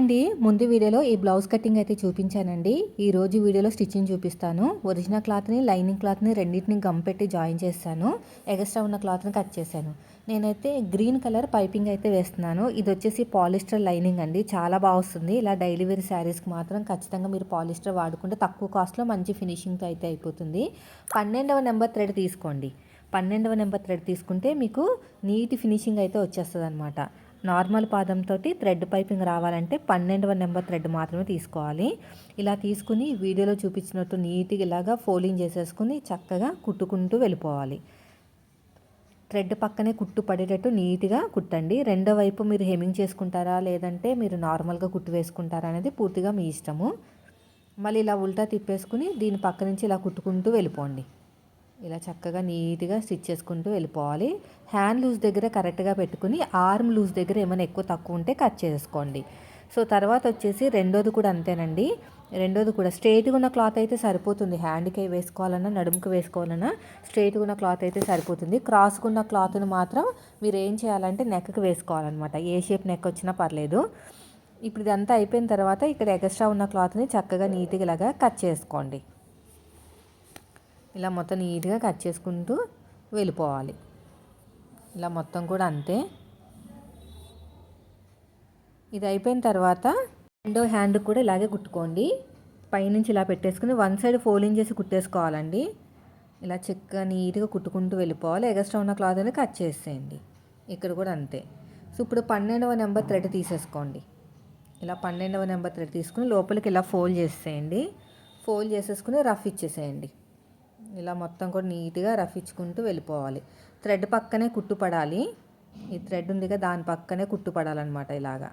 అండి ముందు వీడియోలో ఈ బ్లౌజ్ కటింగ్ అయితే చూపించానండి. ఈ రోజు వీడియోలో స్టిచ్చింగ్ చూపిస్తాను. ఒరిజినల్ క్లాత్ని లైనింగ్ క్లాత్ని రెండింటిని గమ్ పెట్టి జాయిన్ చేస్తాను. ఎగస్ట్రా ఉన్న క్లాత్ని కట్ చేశాను. నేనైతే గ్రీన్ కలర్ పైపింగ్ అయితే వేస్తున్నాను. ఇది వచ్చేసి పాలిస్టర్ లైనింగ్ అండి. చాలా బాగా వస్తుంది. ఇలా డైలీ వేర్ శారీస్కి మాత్రం ఖచ్చితంగా మీరు పాలిస్టర్ వాడుకుంటే తక్కువ కాస్ట్లో మంచి ఫినిషింగ్తో అయితే అయిపోతుంది. పన్నెండవ నెంబర్ థ్రెడ్ తీసుకోండి. పన్నెండవ నెంబర్ థ్రెడ్ తీసుకుంటే మీకు నీట్ ఫినిషింగ్ అయితే వచ్చేస్తుంది అనమాట నార్మల్ పాదంతో థ్రెడ్ పైపింగ్ రావాలంటే పన్నెండవ నెంబర్ థ్రెడ్ మాత్రమే తీసుకోవాలి. ఇలా తీసుకుని వీడియోలో చూపించినట్టు నీట్గా ఇలాగా ఫోల్డింగ్ చేసేసుకుని చక్కగా కుట్టుకుంటూ వెళ్ళిపోవాలి. థ్రెడ్ పక్కనే కుట్టు పడేటట్టు నీట్గా కుట్టండి. రెండో వైపు మీరు హెమింగ్ చేసుకుంటారా? లేదంటే మీరు నార్మల్గా కుట్టు వేసుకుంటారా అనేది పూర్తిగా మీ ఇష్టము. మళ్ళీ ఇలా ఉల్టా తిప్పేసుకుని దీని పక్క నుంచి ఇలా కుట్టుకుంటూ వెళ్ళిపోండి. ఇలా చక్కగా నీట్గా స్టిచ్ చేసుకుంటూ వెళ్ళిపోవాలి. హ్యాండ్ లూజ్ దగ్గర కరెక్ట్గా పెట్టుకుని ఆర్మ్ లూజ్ దగ్గర ఏమైనా ఎక్కువ తక్కువ ఉంటే కట్ చేసుకోండి. సో తర్వాత వచ్చేసి రెండోది కూడా అంతేనండి. రెండోది కూడా స్ట్రైట్గా ఉన్న క్లాత్ అయితే సరిపోతుంది. హ్యాండ్కి వేసుకోవాలన్నా నడుముకి వేసుకోవాలన్నా స్ట్రైట్గా ఉన్న క్లాత్ అయితే సరిపోతుంది. క్రాస్గా ఉన్న మాత్రం మీరు ఏం చేయాలంటే నెక్కి వేసుకోవాలన్నమాట. ఏ షేప్ నెక్ వచ్చినా పర్లేదు. ఇప్పుడు ఇదంతా అయిపోయిన తర్వాత ఇక్కడ ఎక్స్ట్రా ఉన్న క్లాత్ని చక్కగా నీట్గా ఇలాగా కట్ చేసుకోండి. ఇలా మొత్తం నీట్గా కట్ చేసుకుంటూ వెళ్ళిపోవాలి. ఇలా మొత్తం కూడా అంతే. ఇది అయిపోయిన తర్వాత రెండో హ్యాండ్ కూడా ఇలాగే కుట్టుకోండి. పైనుంచి ఇలా పెట్టేసుకుని వన్ సైడ్ ఫోల్డింగ్ చేసి కుట్టేసుకోవాలండి. ఇలా చక్కగా నీట్గా కుట్టుకుంటూ వెళ్ళిపోవాలి. ఎగస్ట్రా ఉన్న క్లాత్ అనేది కట్ చేసేయండి. ఇక్కడ కూడా అంతే. సో ఇప్పుడు పన్నెండవ నెంబర్ థ్రెడ్ తీసేసుకోండి. ఇలా పన్నెండవ నెంబర్ థ్రెడ్ తీసుకుని లోపలికి ఇలా ఫోల్డ్ చేసేయండి. ఫోల్డ్ చేసేసుకుని రఫ్ ఇచ్చేసేయండి. ఇలా మొత్తం కూడా నీట్గా రఫ్ ఇచ్చుకుంటూ వెళ్ళిపోవాలి. థ్రెడ్ పక్కనే కుట్టుపడాలి. ఈ థ్రెడ్ ఉంది కదా దాని పక్కనే కుట్టుపడాలన్నమాట ఇలాగా.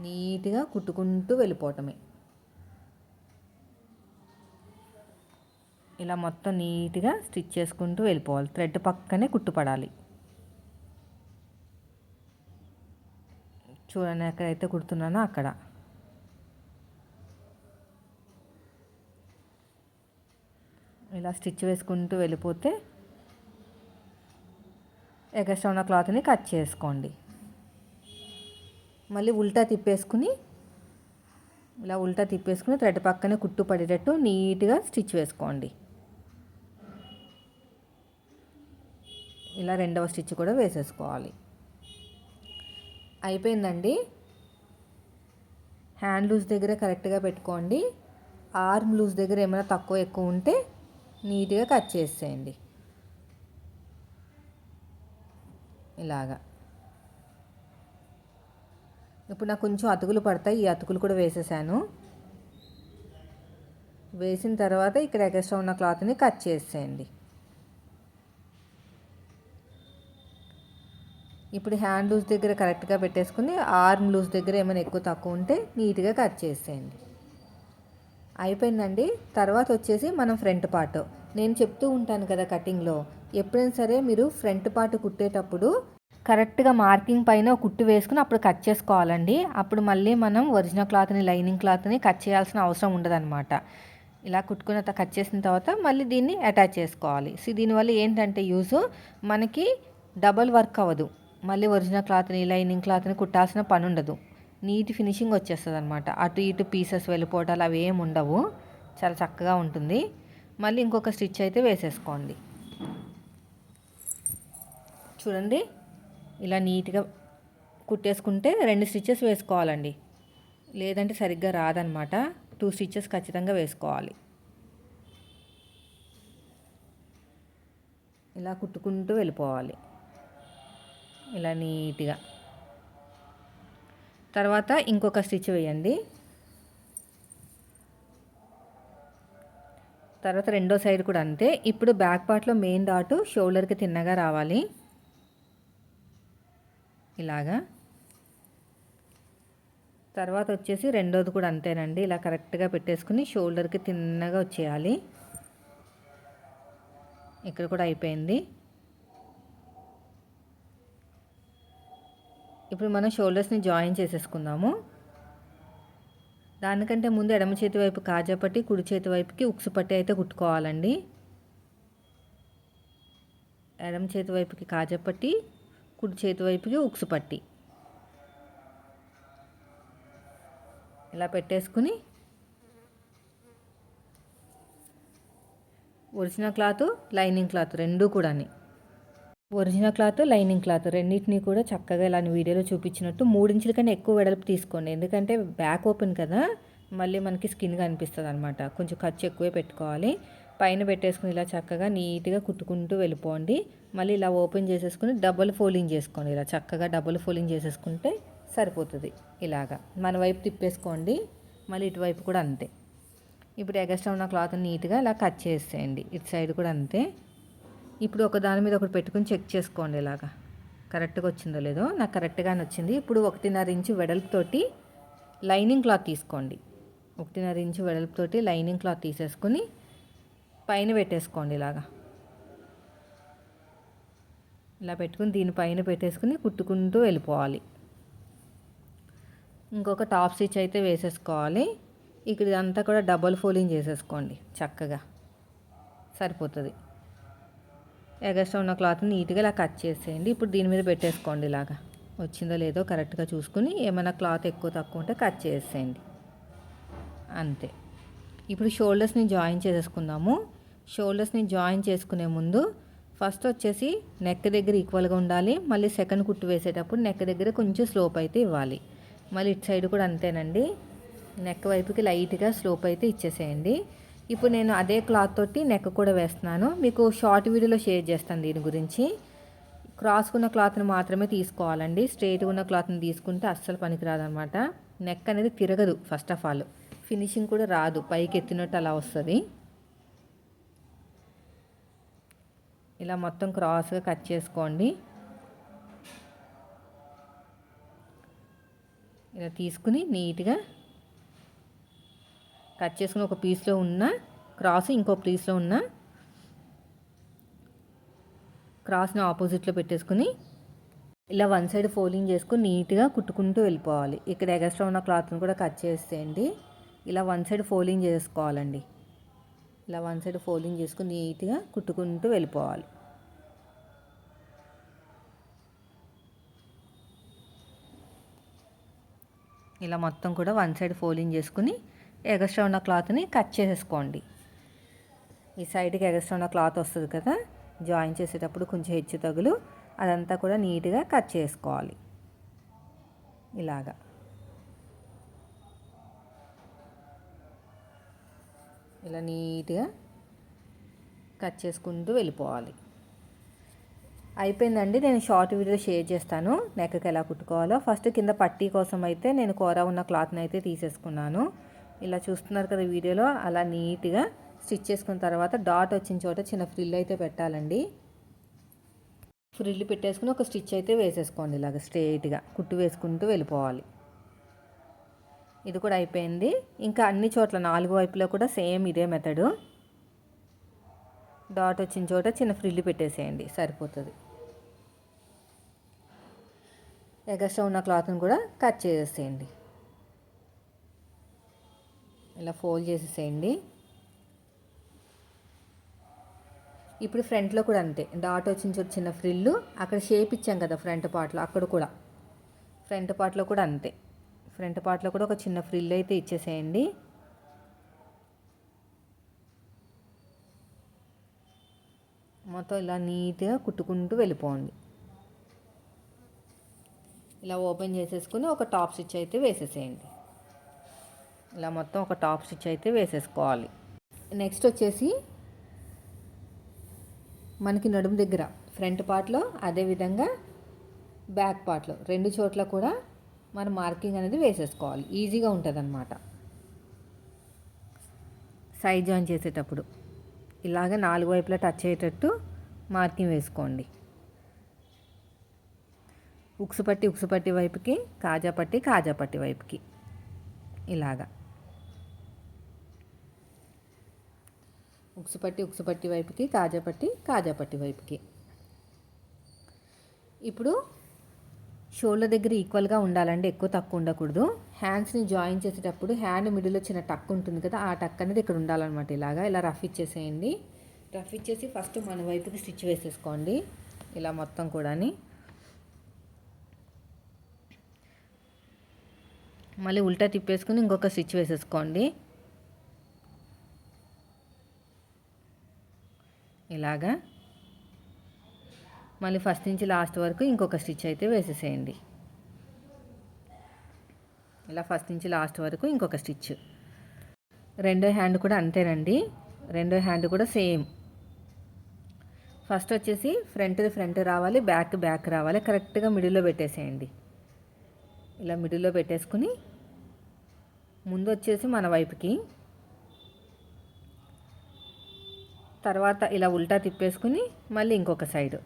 నీట్గా కుట్టుకుంటూ వెళ్ళిపోవటమే. ఇలా మొత్తం నీట్గా స్టిచ్ చేసుకుంటూ వెళ్ళిపోవాలి. థ్రెడ్ పక్కనే కుట్టుపడాలి. చూడండి ఎక్కడైతే కుడుతున్నానో అక్కడ. ఇలా స్టిచ్ వేసుకుంటూ వెళ్ళిపోతే ఎగస్ట్రా ఉన్న క్లాత్ని కట్ చేసుకోండి. మళ్ళీ ఉల్టా తిప్పేసుకుని ఇలా ఉల్టా తిప్పేసుకుని థ్రెడ్ పక్కనే కుట్టు పడేటట్టు నీట్గా స్టిచ్ వేసుకోండి. ఇలా రెండవ స్టిచ్ కూడా వేసేసుకోవాలి. అయిపోయిందండి. హ్యాండ్ లూజ్ దగ్గర కరెక్ట్గా పెట్టుకోండి. ఆర్మ్ లూజ్ దగ్గర ఏమైనా తక్కువ ఎక్కువ ఉంటే నీట్గా కట్ చేసేయండి. ఇలాగా. ఇప్పుడు నాకు కొంచెం అతుకులు పడతాయి. ఈ అతుకులు కూడా వేసేసాను. వేసిన తర్వాత ఇక్కడ ఎక్స్ట్రా ఉన్న క్లాత్ని కట్ చేసేయండి. ఇప్పుడు హ్యాండ్ లూజ్ దగ్గర కరెక్ట్గా పెట్టేసుకుని ఆర్మ్ లూజ్ దగ్గర ఏమైనా ఎక్కువ తక్కువ ఉంటే నీట్గా కట్ చేసేయండి. అయిపోయిందండి. తర్వాత వచ్చేసి మనం ఫ్రంట్ పార్ట్. నేను చెప్తూ ఉంటాను కదా కటింగ్లో ఎప్పుడైనా సరే మీరు ఫ్రంట్ పార్ట్ కుట్టేటప్పుడు కరెక్ట్గా మార్కింగ్ పైన కుట్టు వేసుకుని అప్పుడు కట్ చేసుకోవాలండి. అప్పుడు మళ్ళీ మనం ఒరిజినల్ క్లాత్ని లైనింగ్ క్లాత్ని కట్ చేయాల్సిన అవసరం ఉండదన్నమాట. ఇలా కుట్టుకున్న కట్ చేసిన తర్వాత మళ్ళీ దీన్ని అటాచ్ చేసుకోవాలి. సో దీనివల్ల ఏంటంటే యూజ్ మనకి డబల్ వర్క్ అవ్వదు. మళ్ళీ ఒరిజినల్ క్లాత్ని లైనింగ్ క్లాత్ని కుట్టాల్సిన పని ఉండదు నీట్ ఫినిషింగ్ వచ్చేస్తుంది అనమాట అటు ఇటు పీసెస్ వెళ్ళిపోవటాలు అవి ఏమి ఉండవు. చాలా చక్కగా ఉంటుంది. మళ్ళీ ఇంకొక స్టిచ్ అయితే వేసేసుకోండి. చూడండి. ఇలా నీట్గా కుట్టేసుకుంటే రెండు స్టిచ్చెస్ వేసుకోవాలండి. లేదంటే సరిగ్గా రాదనమాట టూ స్టిచ్చెస్ ఖచ్చితంగా వేసుకోవాలి. ఇలా కుట్టుకుంటూ వెళ్ళిపోవాలి. ఇలా నీట్గా. తర్వాత ఇంకొక స్టిచ్ వేయండి. తర్వాత రెండో సైడ్ కూడా అంతే. ఇప్పుడు బ్యాక్ పార్ట్లో మెయిన్ డాటు షోల్డర్కి తిన్నగా రావాలి. ఇలాగా. తర్వాత వచ్చేసి రెండోది కూడా అంతేనండి. ఇలా కరెక్ట్గా పెట్టేసుకుని షోల్డర్కి తిన్నగా వచ్చేయాలి. ఇక్కడ కూడా అయిపోయింది. ఇప్పుడు మనం షోల్డర్స్ని జాయిన్ చేసేసుకుందాము. దానికంటే ముందు ఎడమ చేతి వైపు కాజా పట్టి కుడి చేతి వైపుకి ఉక్సు పట్టి అయితే కుట్టుకోవాలండి. ఎడమ చేతి వైపుకి కాజా పట్టి కుడి చేతి వైపుకి ఉక్సు పట్టి. ఇలా పెట్టేసుకుని ఒరిజినల్ క్లాత్ లైనింగ్ క్లాత్ రెండు కూడాని. ఒరిజినల్ క్లాత్ లైనింగ్ క్లాత్ రెండింటిని కూడా చక్కగా ఇలా వీడియోలో చూపించినట్టు మూడించుల కన్నా ఎక్కువ వెడల్పు తీసుకోండి. ఎందుకంటే బ్యాక్ ఓపెన్ కదా మళ్ళీ మనకి స్కిన్ కనిపిస్తుంది అనమాట కొంచెం ఖర్చు ఎక్కువే పెట్టుకోవాలి. పైన పెట్టేసుకుని ఇలా చక్కగా నీట్గా కుట్టుకుంటూ వెళ్ళిపోండి. మళ్ళీ ఇలా ఓపెన్ చేసేసుకుని డబుల్ ఫోల్డింగ్ చేసుకోండి. ఇలా చక్కగా డబుల్ ఫోల్డింగ్ చేసేసుకుంటే సరిపోతుంది ఇలాగా. మన వైపు తిప్పేసుకోండి మళ్ళీ ఇటువైపు కూడా అంతే. ఇప్పుడు ఎగస్ట్రా ఉన్న క్లాత్ నీట్గా ఇలా కట్ చేసేయండి. ఇటు సైడ్ కూడా అంతే. ఇప్పుడు ఒక దాని మీద ఒకటి పెట్టుకుని చెక్ చేసుకోండి ఇలాగా. కరెక్ట్గా వచ్చిందో లేదో? నాకు కరెక్ట్గానే వచ్చింది. ఇప్పుడు ఒకటిన్నర ఇంచు వెడల్పుతోటి లైనింగ్ క్లాత్ తీసుకోండి. ఒకటిన్నర ఇంచు వెడల్పుతోటి లైనింగ్ క్లాత్ తీసేసుకుని పైన పెట్టేసుకోండి ఇలాగా. ఇలా పెట్టుకుని దీనిపైన పెట్టేసుకుని కుట్టుకుంటూ వెళ్ళిపోవాలి. ఇంకొక టాప్ స్టిచ్ అయితే వేసేసుకోవాలి. ఇక్కడ అంతా కూడా డబల్ ఫోలింగ్ చేసేసుకోండి చక్కగా. సరిపోతుంది. ఎగస్ట్రా ఉన్న క్లాత్ని నీట్గా ఇలా కట్ చేసేయండి. ఇప్పుడు దీని మీద పెట్టేసుకోండి ఇలాగా. వచ్చిందో లేదో కరెక్ట్గా చూసుకుని ఏమైనా క్లాత్ ఎక్కువ తక్కువ ఉంటే కట్ చేసేయండి. అంతే. ఇప్పుడు షోల్డర్స్ని జాయిన్ చేసేసుకుందాము. షోల్డర్స్ని జాయిన్ చేసుకునే ముందు ఫస్ట్ వచ్చేసి నెక్ దగ్గర ఈక్వల్గా ఉండాలి. మళ్ళీ సెకండ్ కుట్టు వేసేటప్పుడు నెక్ దగ్గర కొంచెం స్లోప్ అయితే ఇవ్వాలి. మళ్ళీ ఇటు సైడ్ కూడా అంతేనండి. నెక్ వైపుకి లైట్గా స్లోప్ అయితే ఇచ్చేసేయండి. ఇప్పుడు నేను అదే క్లాత్ తోటి నెక్ కూడా వేస్తున్నాను. మీకు షార్ట్ వీడియోలో షేర్ చేస్తాను దీని గురించి. క్రాస్ ఉన్న క్లాత్ని మాత్రమే తీసుకోవాలండి. స్ట్రైట్ ఉన్న క్లాత్ని తీసుకుంటే అస్సలు పనికిరాదనమాట నెక్ అనేది తిరగదు ఫస్ట్ ఆఫ్ ఆల్ ఫినిషింగ్ కూడా రాదు. పైకి ఎత్తినట్టు అలా వస్తుంది. ఇలా మొత్తం క్రాస్గా కట్ చేసుకోండి. ఇలా తీసుకుని నీట్గా కట్ చేసుకుని ఒక పీస్లో ఉన్న క్రాస్ ఇంకో పీస్లో ఉన్న క్రాస్ని ఆపోజిట్లో పెట్టేసుకుని ఇలా వన్ సైడ్ ఫోల్డింగ్ చేసుకుని నీట్గా కుట్టుకుంటూ వెళ్ళిపోవాలి. ఇక్కడ ఎగస్ట్రా ఉన్న క్లాత్ని కూడా కట్ చేసేయండి. ఇలా వన్ సైడ్ ఫోల్డింగ్ చేసుకోవాలండి. ఇలా వన్ సైడ్ ఫోల్డింగ్ చేసుకుని నీట్గా కుట్టుకుంటూ వెళ్ళిపోవాలి. ఇలా మొత్తం కూడా వన్ సైడ్ ఫోల్డింగ్ చేసుకుని ఎగస్ట్రా ఉన్న క్లాత్ని కట్ చేసేసుకోండి. ఈ సైడ్కి ఎగస్ట్రా ఉన్న క్లాత్ వస్తుంది కదా జాయిన్ చేసేటప్పుడు కొంచెం హెచ్చు తగులు అదంతా కూడా నీట్గా కట్ చేసుకోవాలి. ఇలాగా. ఇలా నీట్గా కట్ చేసుకుంటూ వెళ్ళిపోవాలి. అయిపోయిందండి నేను షార్ట్ వీడియో షేర్ చేస్తాను నెక్కకి ఎలా కుట్టుకోవాలో. ఫస్ట్ కింద పట్టీ కోసం అయితే నేను కూర ఉన్న క్లాత్ని అయితే తీసేసుకున్నాను. ఇలా చూస్తున్నారు కదా వీడియోలో. అలా నీట్గా స్టిచ్ చేసుకున్న తర్వాత డాట్ వచ్చిన చోట చిన్న ఫ్రిల్ అయితే పెట్టాలండి. ఫ్రిల్ పెట్టేసుకుని ఒక స్టిచ్ అయితే వేసేసుకోండి ఇలాగ స్ట్రైట్గా కుట్టు వేసుకుంటూ వెళ్ళిపోవాలి. ఇది కూడా అయిపోయింది. ఇంకా అన్ని చోట్ల నాలుగు వైపులో కూడా సేమ్ ఇదే మెథడు డాట్ వచ్చిన చోట చిన్న ఫ్రిల్ పెట్టేసేయండి సరిపోతుంది. ఎగస్ట్రా ఉన్న క్లాత్ని కూడా కట్ చేసేయండి ఇలా ఫోల్డ్ చేసేసేయండి. ఇప్పుడు ఫ్రంట్లో కూడా అంతే. డాట్ వచ్చిన చోటు చిన్న ఫ్రిల్లు అక్కడ షేప్ ఇచ్చాం కదా ఫ్రంట్ పార్ట్లో అక్కడ కూడా. ఫ్రంట్ పార్ట్లో కూడా అంతే. ఫ్రంట్ పార్ట్లో కూడా ఒక చిన్న ఫ్రిల్ అయితే ఇచ్చేసేయండి. మొత్తం ఇలా నీట్గా కుట్టుకుంటూ వెళ్ళిపోండి. ఇలా ఓపెన్ చేసేసుకుని ఒక టాప్ స్టిచ్ అయితే వేసేసేయండి. ఇలా మొత్తం ఒక టాప్ స్టిచ్ అయితే వేసేసుకోవాలి. నెక్స్ట్ వచ్చేసి మనకి నడుము దగ్గర ఫ్రంట్ పార్ట్లో అదేవిధంగా బ్యాక్ పార్ట్లో రెండు చోట్ల కూడా మన మార్కింగ్ అనేది వేసేసుకోవాలి. ఈజీగా ఉంటుంది అన్నమాట సైడ్ జాయిన్ చేసేటప్పుడు ఇలాగ నాలుగు వైపులా టచ్ అయ్యేటట్టు మార్కింగ్ వేసుకోండి. ఉక్సుపట్టి ఉక్సుపట్టి వైపుకి కాజాపట్టి కాజాపట్టి వైపుకి ఇలాగా. ఉక్సుపట్టి ఉక్సుపట్టి వైపుకి కాజాపట్టి కాజాపట్టి వైపుకి. ఇప్పుడు షోల్డర్ దగ్గర ఈక్వల్గా ఉండాలండి ఎక్కువ తక్కువ ఉండకూడదు. హ్యాండ్స్ని జాయిన్ చేసేటప్పుడు హ్యాండ్ మిడిల్లో చిన్న టక్ ఉంటుంది కదా ఆ టక్ అనేది ఇక్కడ ఉండాలన్నమాట ఇలాగా. ఇలా రఫ్ ఇచ్చేసేయండి. రఫ్ ఇచ్చేసి ఫస్ట్ మన వైపుకి స్టిచ్ వేసేసుకోండి ఇలా మొత్తం కూడాని. మళ్ళీ ఉల్టా తిప్పేసుకుని ఇంకొక స్టిచ్ వేసేసుకోండి. ఇలాగా. మళ్ళీ ఫస్ట్ నుంచి లాస్ట్ వరకు ఇంకొక స్టిచ్ అయితే వేసేసేయండి. ఇలా ఫస్ట్ నుంచి లాస్ట్ వరకు ఇంకొక స్టిచ్. రెండో హ్యాండ్ కూడా అంతేనండి. రెండో హ్యాండ్ కూడా సేమ్. ఫస్ట్ వచ్చేసి ఫ్రంట్ది ఫ్రంట్ రావాలి బ్యాక్ బ్యాక్ రావాలి. కరెక్ట్గా మిడిల్లో పెట్టేసేయండి. ఇలా మిడిల్లో పెట్టేసుకుని ముందు వచ్చేసి మన వైపుకి తర్వాత ఇలా ఉల్టా తిప్పేసుకుని మళ్ళీ ఇంకొక సైడ్.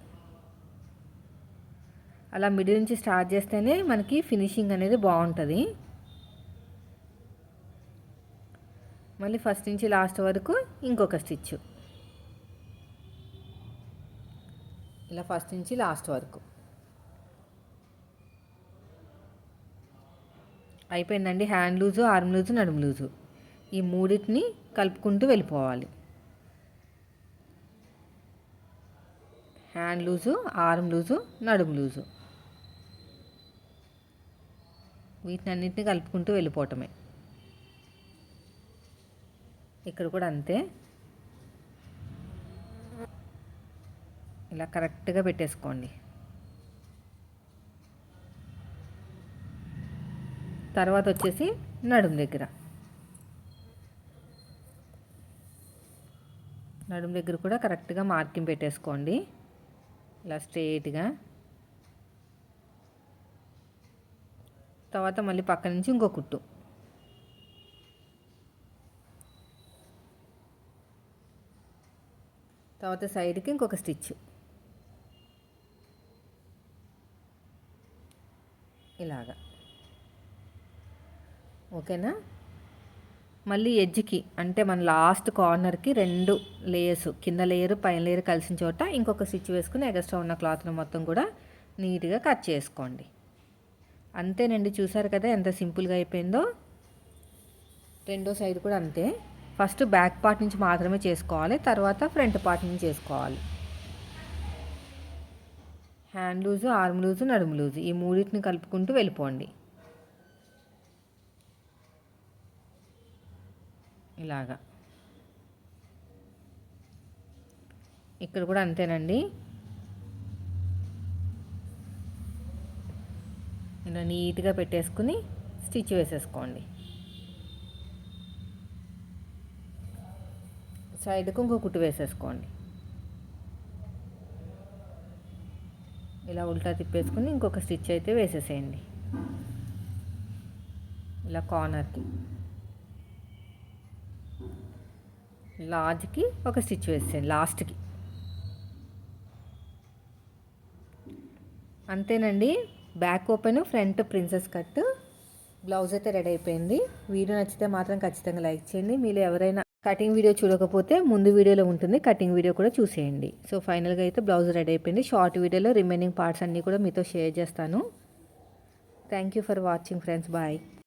అలా మిడిల్ నుంచి స్టార్ట్ చేస్తేనే మనకి ఫినిషింగ్ అనేది బాగుంటుంది. మళ్ళీ ఫస్ట్ నుంచి లాస్ట్ వరకు ఇంకొక స్టిచ్ ఇలా ఫస్ట్ నుంచి లాస్ట్ వరకు. అయిపోయిందండి హ్యాండ్ లూజు ఆర్మ్ లూజు నడుము లూజు. ఈ మూడింటిని కలుపుకుంటూ వెళ్ళిపోవాలి. హ్యాండ్ లూజు ఆర్మ్ లూజు నడుము లూజు. వీటిని అన్నింటినీ కలుపుకుంటూ వెళ్ళిపోవటమే. ఇక్కడ కూడా అంతే. ఇలా కరెక్ట్గా పెట్టేసుకోండి. తర్వాత వచ్చేసి నడుము దగ్గర. నడుము దగ్గర కూడా కరెక్ట్గా మార్కింగ్ పెట్టేసుకోండి. ఇలా స్ట్రైట్గా. తర్వాత మళ్ళీ పక్క నుంచి ఇంకో కుట్టు. తర్వాత సైడ్కి ఇంకొక స్టిచ్. ఇలాగా. ఓకేనా? మళ్ళీ ఎడ్జ్కి అంటే మన లాస్ట్ కార్నర్కి రెండు లేయర్స్ కింద లేయర్ పైన లేయర్ కలిసిన చోట ఇంకొక స్టిచ్ వేసుకుని ఎగస్ట్రా ఉన్న క్లాత్ని మొత్తం కూడా నీట్గా కట్ చేసుకోండి. అంతేనండి చూసారు కదా ఎంత సింపుల్గా అయిపోయిందో? రెండో సైడ్ కూడా అంతే. ఫస్ట్ బ్యాక్ పార్ట్ నుంచి మాత్రమే చేసుకోవాలి తర్వాత ఫ్రంట్ పార్ట్ నుంచి చేసుకోవాలి. హ్యాండ్ లూజు ఆర్మ్ లూజు నడుము లూజు ఈ మూడింటిని కలుపుకుంటూ వెళ్ళిపోండి. ఇలాగా. ఇక్కడ కూడా అంతేనండి. ఇలా నీట్గా పెట్టేసుకుని స్టిచ్ వేసేసుకోండి. సైడ్కు ఇంకో కుట్టు వేసేసుకోండి. ఇలా ఉల్టా తిప్పేసుకుని ఇంకొక స్టిచ్ అయితే వేసేసేయండి. ఇలా కార్నర్కి. లాజ్కి ఒక స్టిచ్ వేసేయండి లాస్ట్కి. అంతేనండి back open front princess cut blouse అయితే రెడీ అయిపోయింది. వీడియో నచ్చితే మాత్రం ఖచ్చితంగా లైక్ చేయండి. మీరు ఎవరైనా కటింగ్ వీడియో చూడకపోతే ముందు వీడియోలో ఉంటుంది. కటింగ్ వీడియో కూడా చూసేయండి. సో ఫైనల్గా అయితే బ్లౌజ్ రెడీ అయిపోయింది. షార్ట్ వీడియోలో రిమైనింగ్ పార్ట్స్ అన్నీ కూడా మీతో షేర్ చేస్తాను. Thank you for watching friends. Bye.